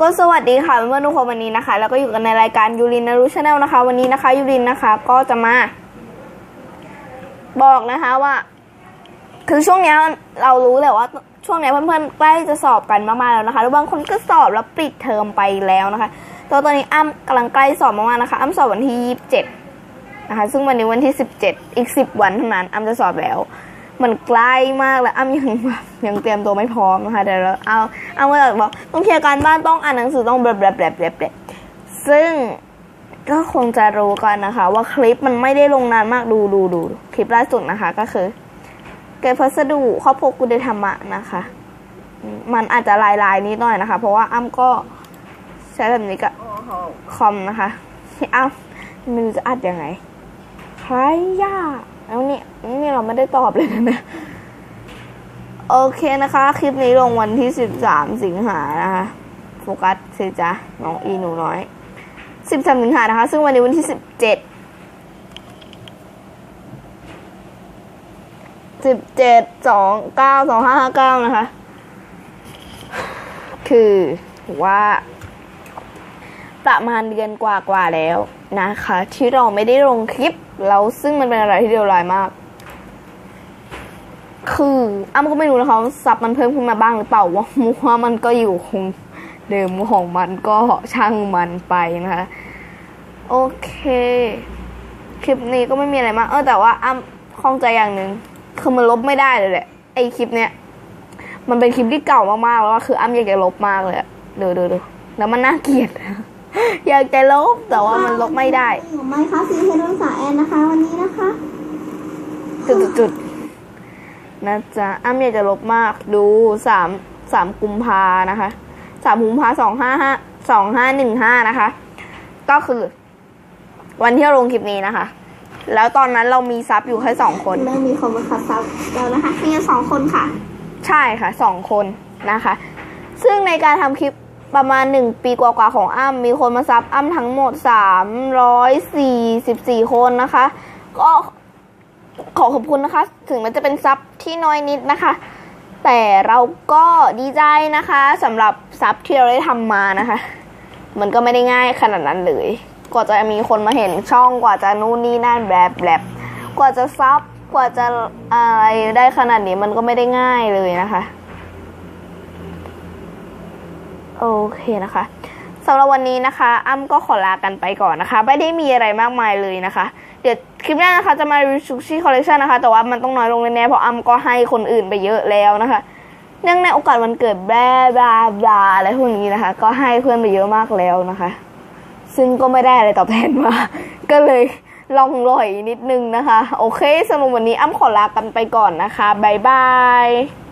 ก็สวัสดีค่ะเพื่อนทุกคนวันนี้นะคะ แล้วก็อยู่กันในรายการยูรินนารุชาแนลนะคะ วันนี้นะคะยูรินนะคะ ก็จะมา บอกนะคะว่าคือช่วงนี้เรารู้แหละว่า ช่วงนี้เพื่อนๆใกล้จะสอบกันมากๆแล้วนะคะแล้วบางคนก็สอบแล้วปิดเทอมไปแล้วนะคะตัวตอนนี้อ้ำกำลังใกล้สอบมากๆนะคะอ้ำสอบวันที่ยี่สิบเจ็ดนะคะ ซึ่งวันนี้วันที่สิบเจ็ดอีกสิบวันเท่านั้นอ้ำจะสอบแล้ว มันใกล้มากแล้วอ้ำยังแบบยังเตรียมตัวไม่พร้อมนะคะเดี๋ยวเราเอาเอามาบอกต้องเคลียร์การบ้านต้องอ่านหนังสือต้องแบบแบบแบบแบบแบบซึ่งก็คงจะรู้กันนะคะ ว่าคลิปมันไม่ได้ลงนานมากดูดูดูคลิปล่าสุดนะคะก็คือ เก็บพัสดุครอบครัวกุเดธรรมะนะคะ มันอาจจะลายลายนิดหน่อยนะคะ เพราะว่าอ้ำก็ใช้แบบนี้กับคอมนะคะอ้ำไม่รู้จะอัดยังไงใครย่า แล้วนี่นี่เราไม่ได้ตอบเลยนะเนี่ยโอเคนะคะ คลิปนี้ลงวันที่ 13 สิงหานะคะ โฟกัสสิจ้ะน้องอีหนูน้อย 13 สิงหานะคะ ซึ่งวันนี้วันที่ 17 17 2 9 2 5 5 9 นะคะ คือว่า ประมาณเดือนกว่าๆแล้วนะคะ ที่เราไม่ได้ลงคลิปแล้วซึ่งมันเป็นอะไรที่เดียวดายมาก คืออ้ำก็ไม่รู้นะคะซับมันเพิ่มขึ้นมาบ้างหรือเปล่าว่ามัวมันก็อยู่คงเดิมของมันก็ช่างมันไปนะคะ โอเค คลิปนี้ก็ไม่มีอะไรมาก เออแต่ว่าอ้ำข้องใจอย่างหนึ่งคือมันลบไม่ได้เลยแหละไอคลิปเนี้ยมันเป็นคลิปที่เก่ามากๆแล้วคืออ้ำอยากจะลบมากเลยอะดูดูดูแล้วมันน่าเกลียด อยากจะลบแต่ว่ามันลบไม่ได้อยู่ไหมคะซีเฮดอนสาแอนนะคะ วันนี้นะคะ จุดจุดๆนะจ๊ะอ้ำอยากจะลบมากดูสามสามกุมภานะคะสามกุมภาสองห้าห้าสองห้าหนึ่งห้านะคะ ก็คือ วันที่เราลงคลิปนี้นะคะ แล้วตอนนั้นเรามีซับอยู่แค่สองคนเริ่มมีคนมาขัดซับแล้วนะคะมีกันสองคนค่ะ ใช่ค่ะสองคนนะคะ ซึ่งในการทำคลิป ประมาณหนึ่งปีกว่าๆของอ้ำมีคนมาซับอ้ำทั้งหมดสามร้อยสี่สิบสี่คนนะคะ ก็ขอขอบคุณนะคะ ถึงมันจะเป็นซับที่น้อยนิดนะคะ แต่เราก็ดีใจนะคะสำหรับซับที่เราได้ทำมานะคะ มันก็ไม่ได้ง่ายขนาดนั้นเลยกว่าจะมีคนมาเห็นช่องกว่าจะนู่นนี่นั่นแบบแบบกว่าจะซับกว่าจะอะไรได้ขนาดนี้มันก็ไม่ได้ง่ายเลยนะคะ โอเคนะคะสำหรับวันนี้นะคะ อ้ำก็ขอลากันไปก่อนนะคะ ไม่ได้มีอะไรมากมายเลยนะคะ เดี๋ยวคลิปหน้านะคะจะมารีวิวซูชิคอลเลคชันนะคะ แต่ว่ามันต้องน้อยลงแน่ๆเพราะอ้ำก็ให้คนอื่นไปเยอะแล้วนะคะเนื่องในโอกาสวันเกิดแบลบลาบลาอะไรพวกนี้นะคะ ก็ให้เพื่อนไปเยอะมากแล้วนะคะ ซึ่งก็ไม่ได้อะไรตอบแทนมา ก็เลยลองลอยนิดนึงนะคะ โอเคสำหรับวันนี้อ้ำขอลากันไปก่อนนะคะบ๊ายบาย